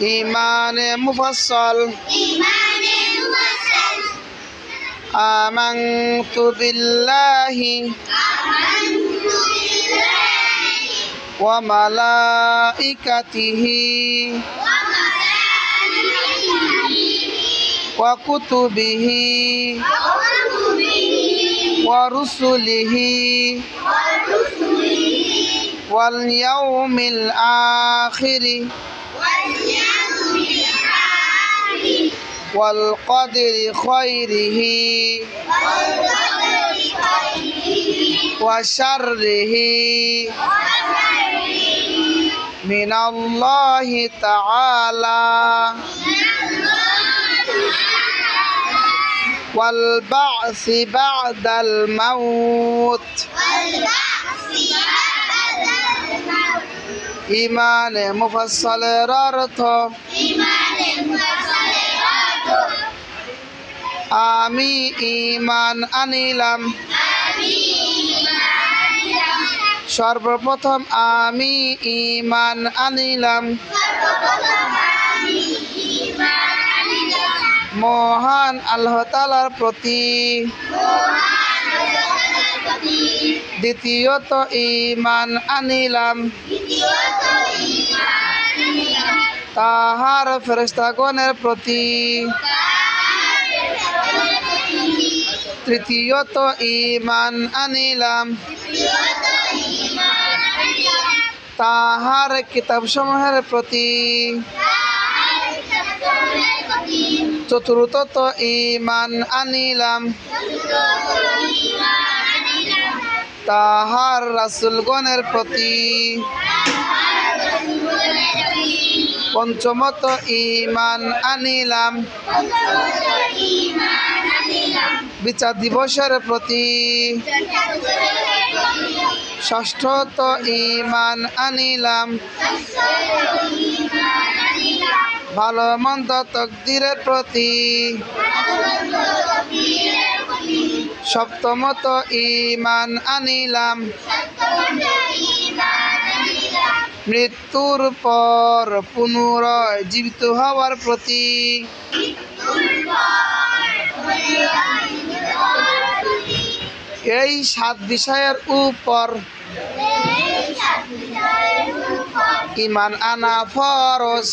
إيمان مفصل. آمنت بالله. وملائكته. وكتبه. ورسله. واليوم الآخر. واليوم আখির ওয়াল কদরি খাইরিহি ওয়াল কদরি খাইরিহি ওয়া শাররিহি ওয়া শাররিহি মিনাল্লাহি তাআলা ওয়াল বা'সি বা'দাল মাউত ইমানে মুফাসসালের অর্থ আমি ইমান আনিলাম। সর্বপ্রথম আমি ইমান আনিলাম। মহান আল্লাহ তালার প্রতি। দ্বিতীয়ত ইমান আনিলাম। তাহার ফেরেস্তাগণের প্রতি। তৃতীয়ত ইমান আনিলাম। তাহার কিতাবসমূহের প্রতি। চতুর্থত ইমান আনিলাম। তাহার রাসুলগণের প্রতি। পঞ্চমত ইমান আনিলাম। বিচার দিবসের প্রতি ষষ্ঠত ইমান আনিলাম। ভালো মন্দ তকদিরের প্রতি সপ্তমত ইমান আনিলাম। মৃত্যুর পর পুনরায় জীবিত হওয়ার প্রতি এই সাত বিষয়ের উপর। ইমান আনা ফরজ।